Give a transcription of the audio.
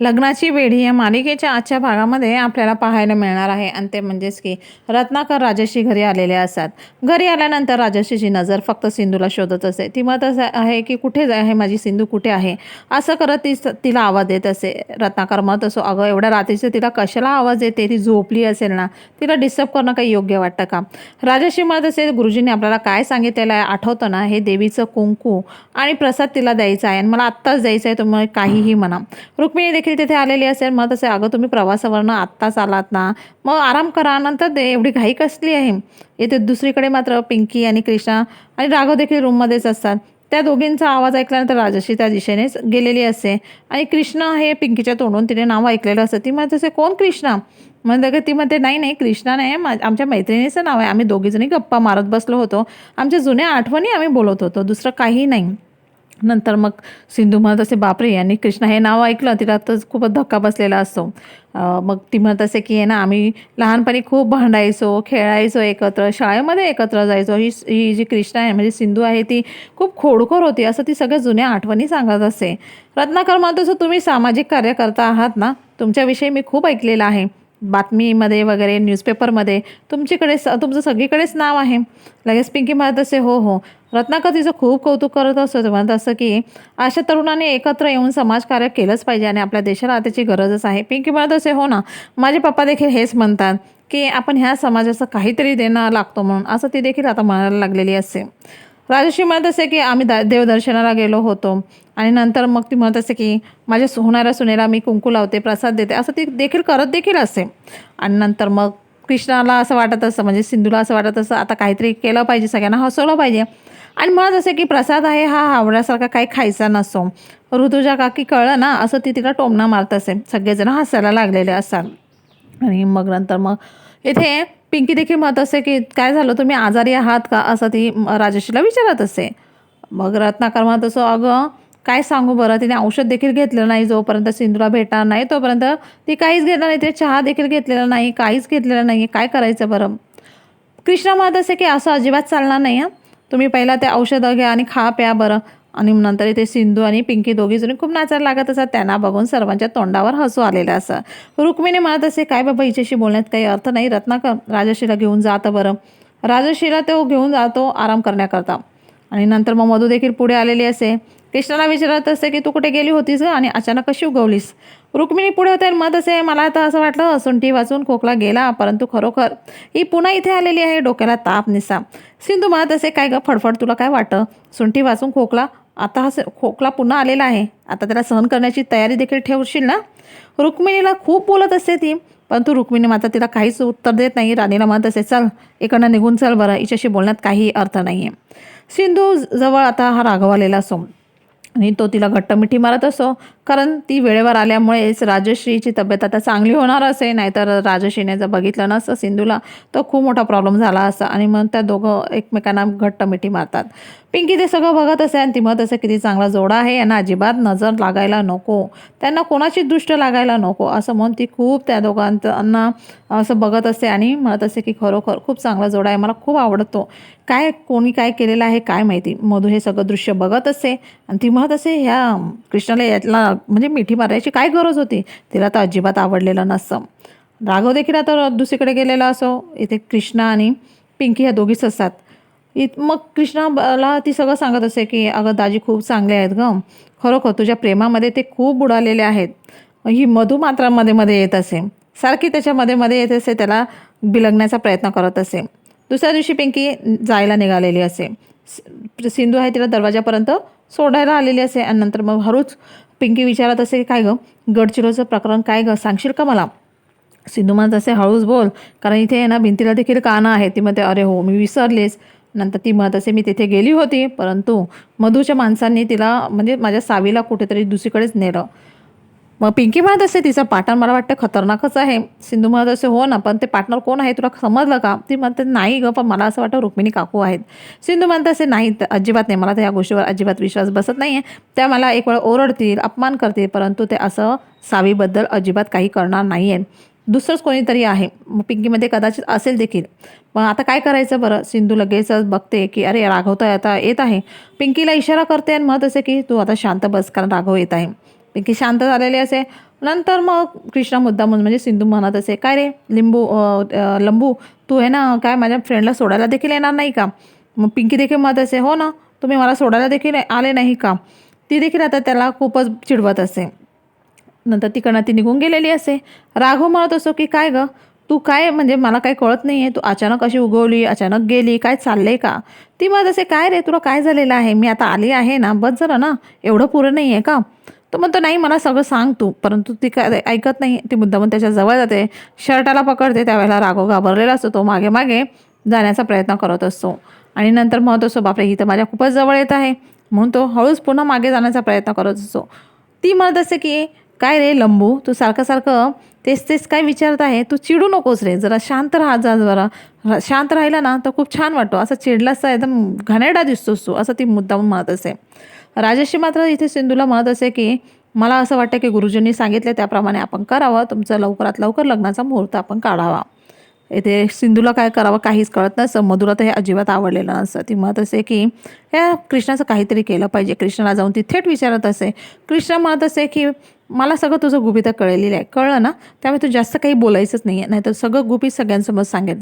लग्नाची वेढी या मालिकेच्या आजच्या भागामध्ये आपल्याला पाहायला मिळणार आहे. आणि ते म्हणजेच की रत्नाकर राजश्री घरी आलेले असतात. घरी आल्यानंतर राजश्रीची नजर फक्त सिंधूला शोधत असते ती मत असं आहे की कुठे आहे माझी सिंधू कुठे आहे? असं करत ती तिला आवाज देत असे. रत्नाकर मत असो अगं एवढ्या रात्रीचं तिला कशाला आवाज येते? ती झोपली असेल ना. तिला डिस्टर्ब करणं काही योग्य वाटतं का? राजश्री म्हणत असे गुरुजींनी आपल्याला काय सांगितलेलं आहे? आठवतं ना हे देवीचं कुंकू आणि प्रसाद तिला द्यायचा आहे आणि मला आत्ताच द्यायचं आहे तुम्ही काहीही म्हणा. रुक्मिणी देखील तिथे आलेली असेल. मग तसे अगं तुम्ही प्रवासावरनं आत्ताच आलात ना मग आराम करा. नंतर दे एवढी घाई कसली आहे? येथे दुसरीकडे मात्र पिंकी आणि कृष्णा आणि राघव देखील रूममध्येच असतात. त्या दोघींचा आवाज ऐकल्यानंतर राजश्री त्या दिशेनेच गेलेली असते. आणि कृष्णा हे पिंकीच्या तोंडून तिने नाव ऐकलेलं असतं. ती म्हणत असे कोण कृष्णा? म्हणतं की ती म्हणते नाही नाही कृष्णा नाही. मा आमच्या मैत्रिणीचं नाव आहे. आम्ही दोघीजणी गप्पा मारत बसलो होतो. आमच्या जुन्या आठवणी आम्ही बोलत होतो. दुसरं काही नाही. नंतर मग सिंधू म्हणत असे बापरे यांनी कृष्णा हे नाव ऐकलं तिला तर खूपच धक्का बसलेला असतो. मग ती म्हणत असे की आहे ना आम्ही लहानपणी खूप भांडायचो खेळायचो एकत्र शाळेमध्ये एकत्र जायचो. ही ही जी कृष्णा आहे म्हणजे सिंधू आहे ती खूप खोडखोर होती असं ती सगळ्या जुन्या आठवणी सांगत असे. रत्नाकर म्हणत असं तुम्ही सामाजिक कार्यकर्ता आहात ना? तुमच्याविषयी मी खूप ऐकलेलं आहे. बातमीमध्ये वगैरे न्यूजपेपरमध्ये तुमच्याकडे स तुमचं सगळीकडेच नाव आहे. लगेच पिंकी म्हणत असे हो हो. रत्नाकर तिचं खूप कौतुक करत असतो म्हणत असं की अशा तरुणाने एकत्र येऊन समाजकार्य केलंच पाहिजे आणि आपल्या देशाला त्याची गरजच आहे. पिंकी म्हणत असे हो ना माझे पप्पा देखील हेच म्हणतात की आपण ह्या समाजाचं काहीतरी देणं लागतो म्हणून. असं ती देखील आता म्हणायला लागलेली असते राजश्री म्हणत असे की आम्ही दा देवदर्शनाला गेलो होतो. आणि नंतर मग ती म्हणत असे की माझ्या सु- होणाऱ्या सुनेला मी कुंकू लावते प्रसाद देते. असं ती देखील करत देखील असे. आणि नंतर मग कृष्णाला असं वाटत असतं म्हणजे सिंधूला असं वाटत असतं आता काहीतरी केलं पाहिजे सगळ्यांना हसवलं पाहिजे. आणि म्हणत असे की प्रसाद आहे हा आवड्यासारखा काही खायचा नसो ऋतुजा काकी कळलं ना असं ती तिला टोमणा मारत असे. सगळेजण हसायला लागलेले असतात आणि मग नंतर मग इथे पिंकी देखील म्हणत असे की काय झालं? तुम्ही आजारी आहात का? असं ती राजेशीला विचारत असे. मग रत्नाकर म्हणत असो अगं काय सांगू बरं? तिने औषध देखील घेतलं नाही जोपर्यंत सिंधूला भेटणार नाही तोपर्यंत ती काहीच घेणार नाही. तिने चहा देखील घेतलेला नाही काहीच घेतलेलं नाही. काय करायचं बरं? कृष्णा म्हणत असे की असं अजिबात चालणार नाही तुम्ही पहिला ते औषधं घ्या आणि खा प्या बरं. आणि नंतर इथे सिंधू आणि पिंकी दोघीजणी खूप नाचायला लागत असतात. त्यांना बघून सर्वांच्या तोंडावर हसू आलेलं असं. रुक्मिणी म्हणत असे काय बाबा हिच्याशी बोलण्यात काही अर्थ नाही. रत्नाकर राजश्रीला घेऊन जातं बरं. राजश्रीला तो घेऊन जातो आराम करण्याकरता. आणि नंतर मग मधू देखील पुढे आलेली असे. कृष्णाला विचारत असते की तू कुठे गेली होतीस गं? आणि अचानक कशी उगवलीस? रुक्मिणी पुढे होते मत असे मला आता असं वाटलं सुंठी वाचून खोकला गेला परंतु खरोखर ही पुन्हा इथे आलेली आहे डोक्याला ताप निसा. सिंधू म्हणत असे काय ग फडफड तुला काय वाटतं? सुंठी वाचून खोकला आता हा स- खोकला पुन्हा आलेला आहे. आता त्याला सहन करण्याची तयारी देखील ठेवशील ना? रुक्मिणीला खूप बोलत असते ती परंतु रुक्मिणी मात्र तिला काहीच उत्तर देत नाही. राणीला म्हणत असे चल इकडनं निघून चल बरं. हिच्याशी बोलण्यात काही अर्थ नाही आहे सिंधू जवळ आता हा राघव आलेला असो आणि तो तिला घट्ट मिठी मारत असो कारण ती वेळेवर आल्यामुळेच राजश्रीची तब्येत आता चांगली होणार असे नाहीतर राजश्रीने जर बघितलं नसतं सिंधूला तर खूप मोठा प्रॉब्लेम झाला असता आणि मग त्या दोघं एकमेकांना घट्ट मिठी मारतात. पिंकी ते सगळं बघत असे आणि ती म्हणत असे किती चांगला जोडा आहे यांना अजिबात नजर लागायला नको. त्यांना कोणाची दृष्ट लागायला नको असं म्हणून ती खूप त्या दोघांना असं बघत असते आणि म्हणत असते की खरोखर खूप चांगला जोडा आहे मला खूप आवडतो. काय कोणी काय केलेलं आहे काय माहिती. मधू हे सगळं दृश्य बघत असते आणि ती म्हणत असे ह्या कृष्णाला यातला म्हणजे मिठी मारायची काय गरज होती? तिला तर अजिबात आवडलेलं नसतं. राघव देखील आता दुसरीकडे गेलेला असो इथे कृष्णा आणि पिंकी ह्या दोघीच असतात. इत मग कृष्णाला ती सगळं सांगत असे की अगं दाजी खूप चांगले आहेत ग. खरोखर तुझ्या प्रेमामध्ये ते खूप बुडालेले आहेत. ही मधू मध्ये मध्ये येत असे. सारखी त्याच्यामध्ये मध्ये येत असे त्याला बिलगण्याचा प्रयत्न करत असे. दुसऱ्या दिवशी पिंकी जायला निघालेली असे. सिंधू आहे तिला दरवाजापर्यंत सोडायला आलेली असे. आणि नंतर मग हळूच पिंकी विचारत असे काय गं? गडचिरोचं प्रकरण काय गं? सांगशील का मला? सिंधू म्हणत असे हळूच बोल. कारण इथे आहे ना भिंतीला देखील कानं आहे ती म्हणते अरे हो मी विसरलेच. नंतर ती म्हणत असे मी तिथे गेली होती परंतु मधूच्या माणसांनी तिला म्हणजे माझ्या सावीला कुठेतरी दुसरीकडेच नेलं. मग पिंकी म्हणत असते तिचा पार्टनर मला वाटतं खतरनाकच आहे. सिंधू म्हणत असे हो ना पण ते पार्टनर कोण आहे? तुला समजलं का? ती म्हणते नाही ग पण मला असं वाटतं रुक्मिणी काकू आहेत. सिंधू म्हणत असे नाही तर अजिबात नाही. मला तर या गोष्टीवर अजिबात विश्वास बसत नाही आहे त्या मला एक वेळ ओरडतील अपमान करतील परंतु ते असं सावीबद्दल अजिबात काही करणार नाही आहेत दुसरंच कोणीतरी आहे. मग पिंकीमध्ये कदाचित असेल देखील. मग आता काय करायचं बरं? सिंधू लगेचच बघते की अरे राघव तर आता येत आहे. पिंकीला इशारा करते आणि म्हणत असे की तू आता शांत बस कारण राघव येत आहे. पिंकी शांत झालेली असे. नंतर मग कृष्णा मुद्दामून म्हणजे सिंधू म्हणत असे काय रे लिंबू लंबू तू आहे ना काय माझ्या फ्रेंडला सोडायला देखील येणार नाही का? मग पिंकी देखील म्हणत असे हो ना तुम्ही मला सोडायला देखील आले नाही का? ती देखील आता त्याला खूपच चिडवत असे. नंतर तिकडनं ती निघून गेलेली असे. राघव म्हणत असो की काय गं तू काय म्हणजे मला काही कळत नाही आहे तू अचानक अशी उगवली अचानक गेली काय चाललंय का? ती म्हणत असे काय रे तुला काय झालेलं आहे? मी आता आली आहे ना बस झालं ना एवढं पुरं नाही आहे का? तो म्हणतो नाही मला सगळं सांग तू. परंतु ती काय ऐकत नाही. ती मुद्दामून त्याच्याजवळ जाते. शर्टाला पकडते. त्यावेळेला राघव घाबरलेला असतो. तो मागे मागे जाण्याचा प्रयत्न करत असतो. आणि नंतर म्हणत असतो बापरे ही तर माझ्या खूपच जवळ येत आहे. म्हणून तो हळूच पुन्हा मागे जाण्याचा प्रयत्न करत असतो. ती म्हणत असते की काय रे लंबू तू सारखं सारखं तेच तेच काय विचारत आहे? तू चिडू नकोस रे. जरा शांत राहा जा जरा. शांत राहिला ना तर खूप छान वाटतो. असं चिडलास एकदम घाणेरडा दिसतोस तू असं ती मुद्दाम म्हणत असे राजश्री मात्र इथे सिंधूला म्हणत असे की मला असं वाटतं की गुरुजींनी सांगितले त्याप्रमाणे आपण करावं. तुमचं लवकरात लवकर लग्नाचा मुहूर्त आपण काढावा. इथे सिंधूला काय करावं काहीच कळत नसतं मधुला तर हे अजिबात आवडलेलं नसतं. ती म्हणत असे की या कृष्णाचं काहीतरी केलं पाहिजे. कृष्णाला जाऊन ती थेट विचारत असे. कृष्ण म्हणत असे की मला सगळं तुझं गुपित कळलेलं आहे. कळलं ना? त्यामुळे तू जास्त काही बोलायचंच नाही आहे नाहीतर सगळं गुपित सगळ्यांसमोर सांगेल